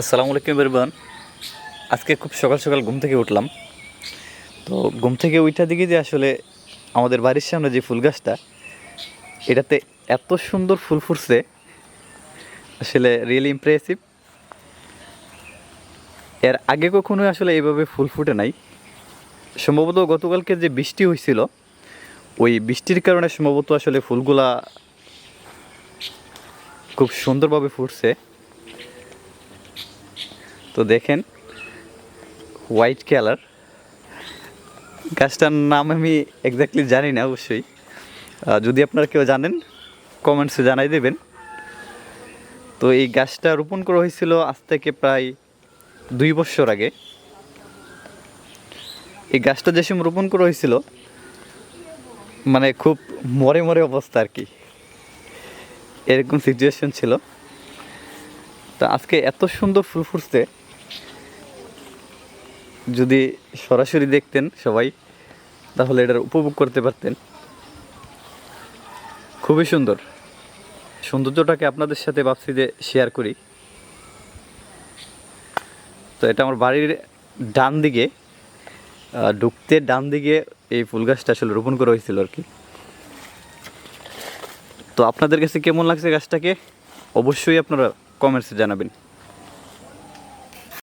আসসালামু আলাইকুম এবার আজকে খুব সকাল সকাল ঘুম থেকে উঠলাম। তো ঘুম থেকে ওইটা দিকে যে আসলে আমাদের বাড়ির সামনে যে ফুল গাছটা, এটাতে এত সুন্দর ফুল ফুটছে, আসলে রিয়েলি ইমপ্রেসিভ এর আগে কখনোই আসলে এইভাবে ফুল ফুটে নাই। সম্ভবত গতকালকে যে বৃষ্টি হয়েছিল, ওই বৃষ্টির কারণে সম্ভবত আসলে ফুলগুলা খুব সুন্দরভাবে ফুটছে। তো দেখেন হোয়াইট কালার গাছটার নাম আমি এক্স্যাক্টলি জানি না অবশ্যই। যদি আপনারা কেউ জানেন কমেন্টসে জানাই দেবেন। তো এই গাছটা রোপণ করা হয়েছিল আজ থেকে প্রায় দুই বছর আগে। এই গাছটা যে সময় রোপণ করা হয়েছিল মানে খুব মরে মরে অবস্থা আর কি। এরকম সিচুয়েশন ছিল। তো আজকে এত সুন্দর ফুল ফুটছে যদি সরাসরি দেখতেন সবাই, তাহলে এটার উপভোগ করতে পারতেন। খুবই সুন্দর। সৌন্দর্যটাকে আপনাদের সাথে ভাবছি যে শেয়ার করি। তো এটা আমার বাড়ির ডান দিকে ঢুকতে ডান দিকে এই ফুল গাছটা আসলে রোপণ করা হয়েছিল আর কি। তো আপনাদের কাছে কেমন লাগছে গাছটাকে? অবশ্যই আপনারা কমেন্টসে জানাবেন।